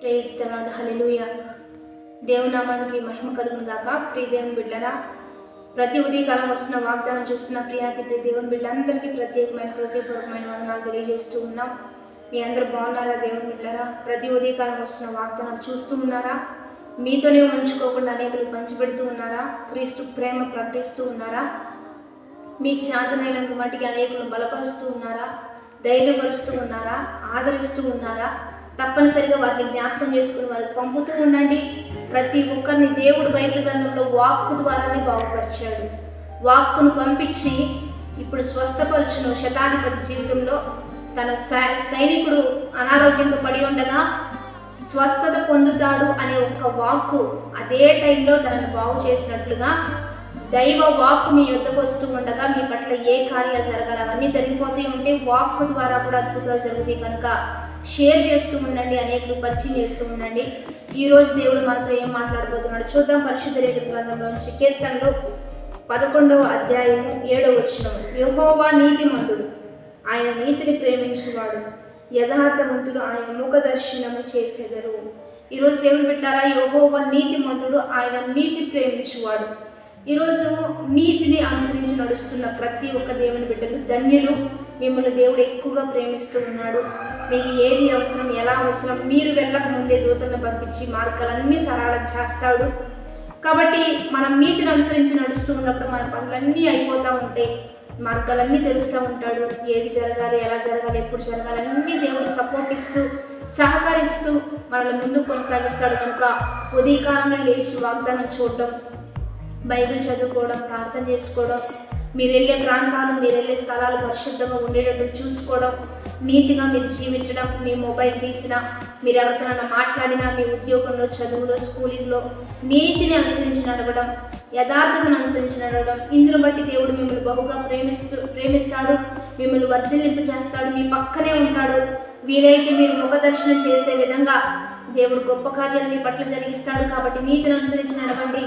ప్రేయిస్తున్నాడు hallelujah దేవునామానికి మహిమ కలుగును గాక. ప్రియ దేవుని బిడ్డరా ప్రతి ఉదయకాలం వస్తున్న వాగ్దానం చూస్తున్న ప్రియాతి ప్రియ దేవుని బిడ్డలందరికీ ప్రత్యేకమైన హృదయపూర్వకమైన వందనాలు తెలియజేస్తూ ఉన్నాం. మీ అందరూ బాగున్నారా దేవుని బిడ్డరా? ప్రతి ఉదయకాలం వస్తున్న వాగ్దానం చూస్తూ ఉన్నారా? మీతోనే ఉంచుకోకుండా అనేకలు పంచిపెడుతూ ఉన్నారా? క్రీస్తు ప్రేమ ప్రకటిస్తూ ఉన్నారా? మీకు చేతనైనంత మటుకి అనేకులు బలపరుస్తూ ఉన్నారా? ధైర్యపరుస్తూ ఉన్నారా? ఆదరిస్తూ ఉన్నారా? తప్పనిసరిగా వారిని జ్ఞాపకం చేసుకుని వారికి పంపుతూ ఉండండి. ప్రతి ఒక్కరిని దేవుడు బైబిల్ గ్రంథంలో వాక్కు ద్వారానే బాగుపరిచాడు. వాక్కును పంపించి ఇప్పుడు స్వస్థపరచును. శతాధిపతి జీవితంలో తన సై- సైనికుడు అనారోగ్యంతో పడి ఉండగా స్వస్థత పొందుతాడు అనే ఒక వాక్కు అదే టైంలో తనను బాగు చేసినట్లుగా దైవ వాక్కు మీ యుద్ధకు వస్తూ ఉండగా మీ పట్ల ఏ కార్యాలు జరగాలి? అవన్నీ జరిగిపోతూ ఉంటే వాక్కు ద్వారా కూడా అద్భుతాలు జరుగుతాయి కనుక షేర్ చేస్తూ ఉండండి అనేకులు పరిచయం చేస్తూ ఉండండి. ఈ రోజు దేవుడు మనతో ఏం మాట్లాడబోతున్నాడు చూద్దాం. పరిశుద్ధ రేఖ గ్రంథంలోంచి కీర్తనలో పదకొండవ అధ్యాయము ఏడవ వచనం యహోవా నీతిమంతుడు ఆయన నీతిని ప్రేమించువాడు యథార్థవంతుడు ఆయన ముఖ దర్శనము చేసేదరు. ఈరోజు దేవుని బిడ్డారా యహోవా నీతిమంతుడు ఆయన నీతి ప్రేమించువాడు. ఈరోజు నీతిని అనుసరించి నడుస్తున్న ప్రతి ఒక్క దేవుని బిడ్డలు ధన్యులు. మిమ్మల్ని దేవుడు ఎక్కువగా ప్రేమిస్తూ ఉన్నాడు. మీకు ఏది అవసరం ఎలా అవసరం మీరు వెళ్ళక ముందే దూతలను పంపించి మార్గాలన్నీ సరళం చేస్తాడు. కాబట్టి మనం నీతిని అనుసరించి నడుస్తూ ఉన్నప్పుడు మన పనులన్నీ అయిపోతూ ఉంటాయి మార్గాలన్నీ తెలుస్తూ ఉంటాడు. ఏది జరగాలి ఎలా జరగాలి ఎప్పుడు జరగాలి అన్నీ దేవుడు సపోర్ట్ ఇస్తూ సహకరిస్తూ మనల్ని ముందుకు కొనసాగిస్తాడు. కనుక ఉదయకాలంలో లేచి వాగ్దానం చూడడం బైబిల్ చదువుకోవడం ప్రార్థన చేసుకోవడం మీరు వెళ్ళే ప్రాంతాలు మీరు వెళ్ళే స్థలాలు పరిశుద్ధంగా ఉండేటట్టు చూసుకోవడం నీతిగా మీరు జీవించడం మీ మొబైల్ తీసినా మీరు ఎవరికైనా మాట్లాడినా మీ ఉద్యోగంలో చదువులో స్కూలింగ్లో నీతిని అనుసరించి నడవడం యథార్థతను అనుసరించి నడవడం ఇందును బట్టి దేవుడు మిమ్మల్ని బహుగా ప్రేమిస్తూ ప్రేమిస్తాడు మిమ్మల్ని వర్ధిల్లింపు చేస్తాడు మీ పక్కనే ఉంటాడు వీలైతే మీరు ముఖదర్శనం చేసే విధంగా దేవుడు గొప్ప కార్యాలు మీ పట్ల జరిగిస్తాడు కాబట్టి నీతిని అనుసరించి నడవండి.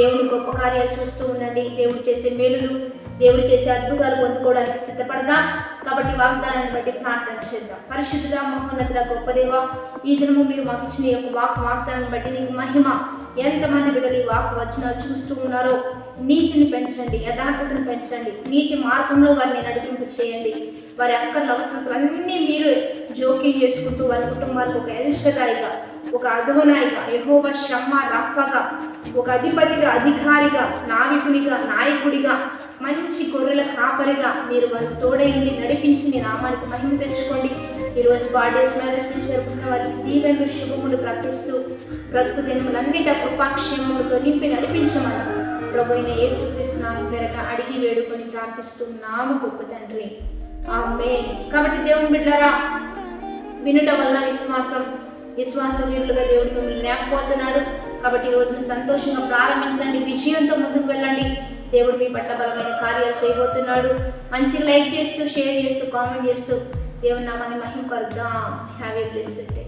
దేవుని గొప్ప కార్యాలు చూస్తూ ఉండండి. దేవుడు చేసే మేలులు దేవుడు చేసే అద్భుతాలు పొందుకోవడానికి సిద్ధపడదాం. కాబట్టి వాగ్దానాన్ని బట్టి ప్రార్థన చేద్దాం. పరిశుద్ధుడా మహోన్నతుల గొప్ప దేవ ఈ దినము మీరు మాకు ఇచ్చిన యొక్క వాక్ వాగ్దానాన్ని బట్టి నీకు మహిమ. ఎంతమంది బిడ్డలు ఈ వాక్ వచ్చినా చూస్తూ ఉన్నారో నీతిని పెంచండి యథార్థతను పెంచండి. నీతి మార్గంలో వారిని నడిపింపు చేయండి వారి అక్కర్ల అవసరాలన్నీ మీరు జోక్యం చేసుకుంటూ వారి కుటుంబాలకు ఒక ఎలిష్టదాయిగా ఒక అధోనాయిగా యహోవ షమ్మ రఫగా ఒక అధిపతిగా అధికారిగా నావికునిగా నాయకుడిగా మంచి గొర్రెల కాపరిగా మీరు వారి తోడైండి నడిపించి మీ నామానికి మహిమ తెచ్చుకోండి. ఈరోజు బాడీస్ మ్యారేజ్ జరుపుకున్న వారికి దీవెనలు శుభములు ప్రకటిస్తూ బ్రతుకు దినములన్నిట కృపాక్షేమములతో నింపి నడిపించమని ప్రభు అయిన యేసుక్రీస్తు పేరట అడిగి వేడుకొని ప్రార్థిస్తున్నాము గొప్ప తండ్రి. ఆమె కాబట్టి దేవుని బిడ్డారా వినటం వల్ల విశ్వాసం విశ్వాసం వీరులుగా దేవుడు మిమ్మల్ని లేకపోతున్నాడు. కాబట్టి ఈ రోజును సంతోషంగా ప్రారంభించండి విజయంతో ముందుకు వెళ్ళండి. దేవుడు మీ పట్ల బలమైన కార్యాలు చేయబోతున్నాడు. మంచి లైక్ చేస్తూ షేర్ చేస్తూ కామెంట్ చేస్తూ దేవుని నామాన్ని మహింపరుద్దాం. Have a blessed day.